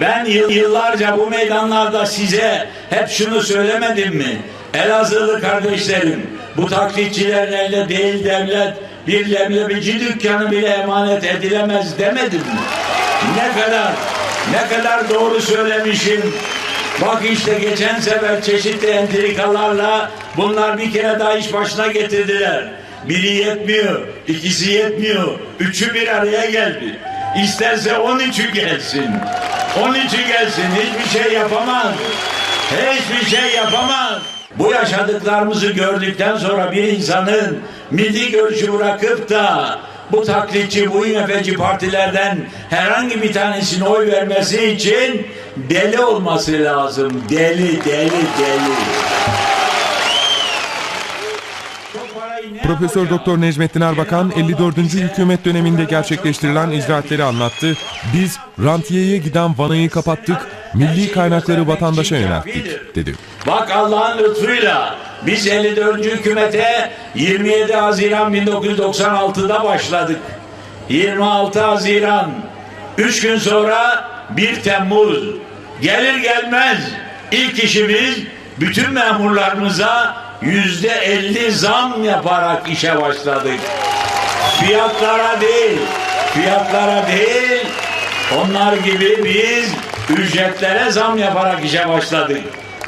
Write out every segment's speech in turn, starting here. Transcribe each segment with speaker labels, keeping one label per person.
Speaker 1: Ben yıl- yıllarca bu meydanlarda size hep şunu söylemedim mi? Elazığlı kardeşlerim, bu taklitçilerle değil devlet bir leblebici dükkanı bile emanet edilemez demedim mi? Ne kadar, ne kadar doğru söylemişim. Bak işte geçen sefer çeşitli entrikalarla bunlar bir kere daha iş başına getirdiler. Biri yetmiyor, ikisi yetmiyor, üçü bir araya geldi. İsterse on üçü gelsin. On üçü gelsin, hiçbir şey yapamaz. Hiçbir şey yapamaz. Bu yaşadıklarımızı gördükten sonra bir insanın milli görüşü bırakıp da bu taklitçi, bu IMF'ci partilerden herhangi bir tanesine oy vermesi için deli olması lazım. Deli, deli, deli. Çok parayı ne
Speaker 2: Profesör? Doktor Necmettin Erbakan 54. hükümet döneminde gerçekleştirilen icraatleri anlattı. Biz rantiyeye giden vanayı kapattık, milli kaynakları vatandaşa yönelttik dedi.
Speaker 1: Bak Allah'ın lütfuyla biz 54. hükümete 27 Haziran 1996'da başladık. 26 Haziran 3 gün sonra 1 Temmuz gelir gelmez ilk işimiz bütün memurlarımıza yüzde 50 zam yaparak işe başladık. Fiyatlara değil, fiyatlara değil, onlar gibi biz ücretlere zam yaparak işe başladık.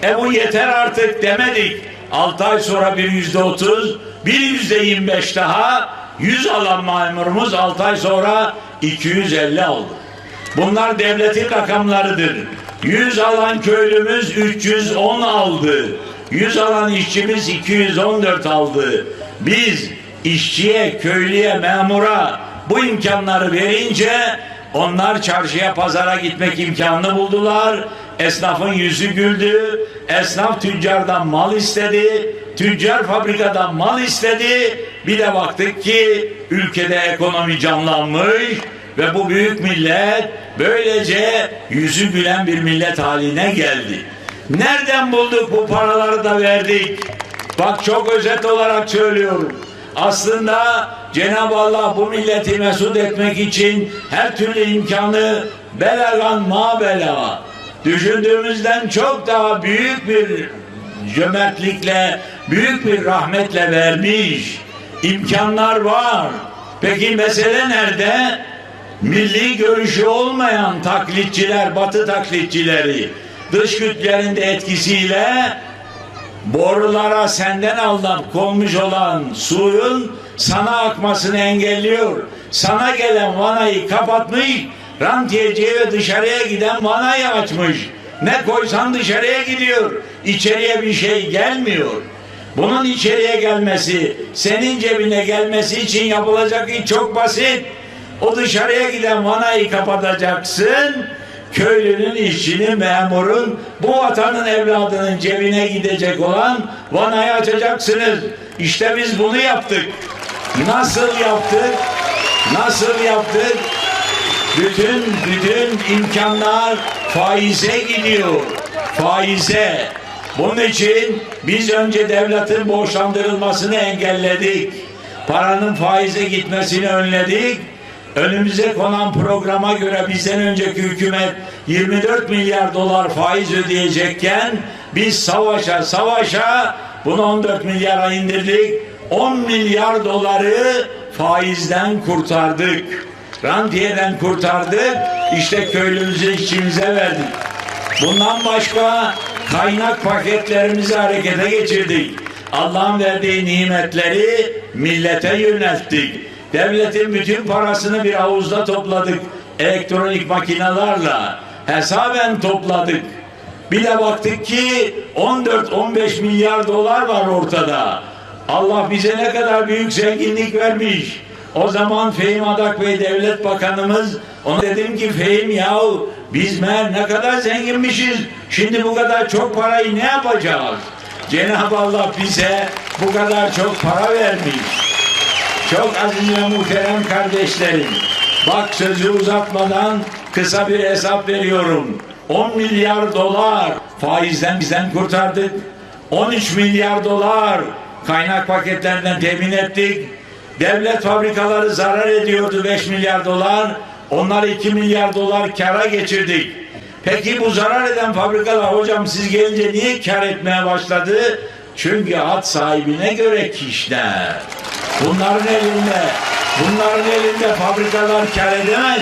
Speaker 1: E bu yeter artık demedik. 6 ay sonra bir yüzde otuz, bir yüzde yirmi beş daha, 100 alan memurumuz 6 ay sonra 250 aldı. Bunlar devletin rakamlarıdır. 100 alan köylümüz 310 aldı. 100 alan işçimiz 214 aldı. Biz işçiye, köylüye, memura bu imkanları verince onlar çarşıya, pazara gitmek imkanını buldular. Esnafın yüzü güldü. Esnaf tüccardan mal istedi. Tüccar fabrikadan mal istedi. Bir de baktık ki ülkede ekonomi canlanmış ve bu büyük millet böylece yüzü gülen bir millet haline geldi. Nereden bulduk bu paraları da verdik? Bak çok özet olarak söylüyorum. Aslında Cenab-ı Allah bu milleti mesut etmek için her türlü imkanı belagan ma bela düşündüğümüzden çok daha büyük bir cömertlikle, büyük bir rahmetle vermiş. İmkanlar var. Peki mesele nerede? Milli görüşü olmayan taklitçiler, batı taklitçileri dış güçlerin de etkisiyle borulara senden alınıp konmuş olan suyun sana akmasını engelliyor. Sana gelen vanayı kapatmış, rantiyeciye ve dışarıya giden vanayı açmış. Ne koysan dışarıya gidiyor. İçeriye bir şey gelmiyor. Bunun içeriye gelmesi, senin cebine gelmesi için yapılacak iş çok basit. O dışarıya giden vanayı kapatacaksın. Köylünün, işçinin, memurun, bu vatanın evladının cebine gidecek olan vanayı açacaksınız. İşte biz bunu yaptık. Nasıl yaptık? Nasıl yaptık? Bütün bütün imkanlar faize gidiyor. Faize. Bunun için biz önce devletin borçlandırılmasını engelledik. Paranın faize gitmesini önledik. Önümüze konan programa göre bizden önceki hükümet 24 milyar dolar faiz ödeyecekken biz savaşa savaşa bunu 14 milyara indirdik. 10 milyar doları faizden kurtardık. Rantiyeden kurtardık. İşte köylümüze işçimize verdik. Bundan başka kaynak paketlerimizi harekete geçirdik. Allah'ın verdiği nimetleri millete yönelttik. Devletin bütün parasını bir havuzda topladık. Elektronik makinelerle hesaben topladık. Bir de baktık ki 14-15 milyar dolar var ortada. Allah bize ne kadar büyük zenginlik vermiş. O zaman Fehim Adak Bey Devlet Bakanımız ona dedim ki Fehim yahu biz meğer ne kadar zenginmişiz. Şimdi bu kadar çok parayı ne yapacağız? Cenab-ı Allah bize bu kadar çok para vermiş. Çok aziz ve muhterem kardeşlerim. Bak sözü uzatmadan kısa bir hesap veriyorum. 10 milyar dolar faizden bizden kurtardık. 13 milyar dolar kaynak paketlerinden temin ettik. Devlet fabrikaları zarar ediyordu 5 milyar dolar. Onları 2 milyar dolar kara geçirdik. Peki bu zarar eden fabrikalar hocam siz gelince niye kar etmeye başladı? Çünkü hat sahibine göre kişiler. Bunların elinde, bunların elinde fabrikalar kar edemez.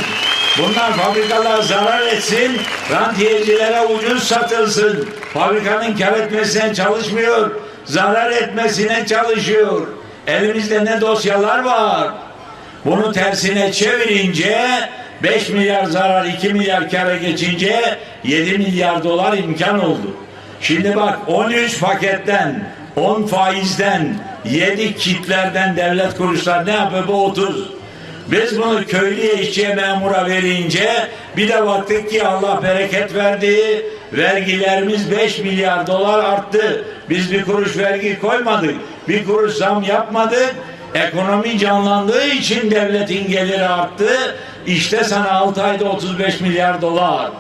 Speaker 1: Bunlar fabrikalar zarar etsin, rantiyecilere ucuz satılsın. Fabrikanın kar etmesine çalışmıyor, zarar etmesine çalışıyor. Elimizde ne dosyalar var. Bunu tersine çevirince 5 milyar zarar 2 milyar kâra geçince 7 milyar dolar imkan oldu. Şimdi bak 13 paketten 10 faizden 7 kitlerden devlet kuruluşlar ne yapıyor bu 30. Biz bunu köylüye işçiye memura verince bir de baktık ki Allah bereket verdi. Vergilerimiz 5 milyar dolar arttı. Biz bir kuruş vergi koymadık. Bir kuruş zam yapmadık. Ekonomi canlandığı için devletin geliri arttı. İşte sana 6 ayda 35 milyar dolar.